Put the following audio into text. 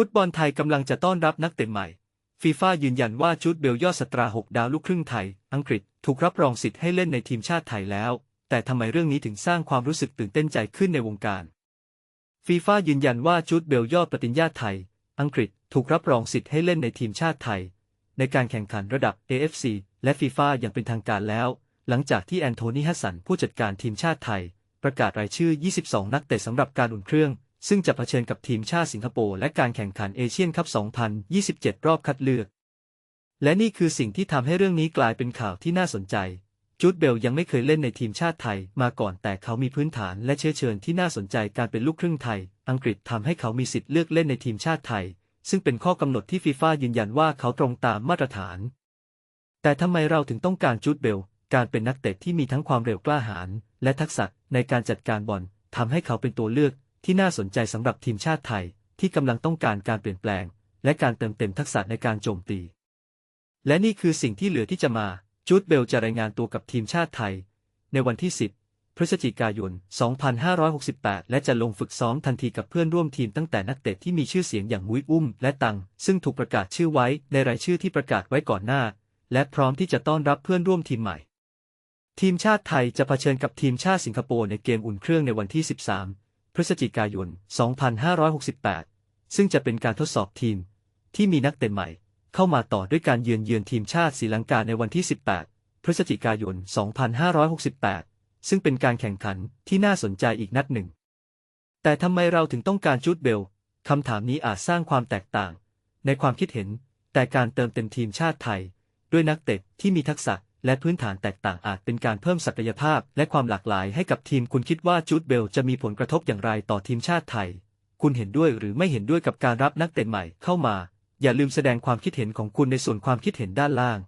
ฟุตบอลไทยกำลังจะต้อนรับนักเตะใหม่ ฟีฟ่ายืนยันว่าจูดเบลยอดสตรา 6 ดาวลูกครึ่งไทย อังกฤษถูกรับรองสิทธิ์ให้เล่นในทีมชาติไทยแล้ว แต่ทำไมเรื่องนี้ถึงสร้างความรู้สึกตื่นเต้นใจขึ้นในวงการ ฟีฟ่ายืนยันว่าจูดเบลยอดปฏิญญาไทย อังกฤษถูกรับรองสิทธิ์ให้เล่นในทีมชาติไทย ในการแข่งขันระดับ AFC และฟีฟ่าอย่างเป็นทางการแล้ว หลังจากที่แอนโทนีฮัสสันผู้จัดการทีมชาติไทย ประกาศรายชื่อ 22 นักเตะสำหรับการอุ่นเครื่อง ซึ่งจะเผชิญกับทีมชาติสิงคโปร์และการแข่งขันเอเชียนคัพ 2027 รอบคัดเลือก และนี่คือสิ่งที่ทำให้เรื่องนี้กลายเป็นข่าวที่น่าสนใจ จูดเบลยังไม่เคยเล่นในทีมชาติไทยมาก่อนแต่เขามีพื้นฐานและเชื้อเชิญที่น่าสนใจการเป็นลูกครึ่งไทย อังกฤษทำให้เขามีสิทธิ์เลือกเล่นในทีมชาติไทย ซึ่งเป็นข้อกำหนดที่ฟีฟ่ายืนยันว่าเขาตรงตามมาตรฐาน แต่ทำไมเราถึงต้องการจูดเบล การเป็นนักเตะที่มีทั้งความเร็วกล้าหาญและทักษะในการจัดการบอลทำให้เขาเป็นตัวเลือก ที่น่าสนใจสำหรับทีมชาติไทยที่กำลังต้องการการเปลี่ยนแปลง และการเติมเต็มทักษะในการโจมตี และนี่คือสิ่งที่เหลือที่จะมา จูดเบลจะรายงานตัวกับทีมชาติไทย ในวันที่ 10 พฤศจิกายน 2568 และจะลงฝึกซ้อมทันทีกับเพื่อนร่วมทีมตั้งแต่นักเตะที่มีชื่อเสียงอย่างมุ้ยอุ้ม และตัง ซึ่งถูกประกาศชื่อไว้ในรายชื่อที่ประกาศไว้ก่อนหน้า และพร้อมที่จะต้อนรับเพื่อนร่วมทีมใหม่ ทีมชาติไทยจะเผชิญกับทีมชาติสิงคโปร์ในเกมอุ่นเครื่องในวันที่ 13 พฤศจิกายน 2568 ซึ่งจะเป็นการทดสอบทีม ที่มีนักเตะใหม่ เข้ามาต่อด้วยการเยือนเยือนทีมชาติศรีลังกาในวันที่ 18 พฤศจิกายน 2568 ซึ่งเป็นการแข่งขันที่น่าสนใจอีกนัดหนึ่ง แต่ทำไมเราถึงต้องการจูดเบลคำถามนี้อาจสร้างความแตกต่าง ในความคิดเห็น แต่การเติมเต็มทีมชาติไทย ด้วยนักเตะที่มีทักษะ และพื้นฐานแตกต่างอาจเป็นการเพิ่มศักยภาพและความหลากหลายให้กับทีมคุณคิดว่าจูดเบลจะมีผลกระทบอย่างไรต่อทีมชาติไทย คุณเห็นด้วยหรือไม่เห็นด้วยกับการรับนักเตะใหม่เข้ามา อย่าลืมแสดงความคิดเห็นของคุณในส่วนความคิดเห็นด้านล่าง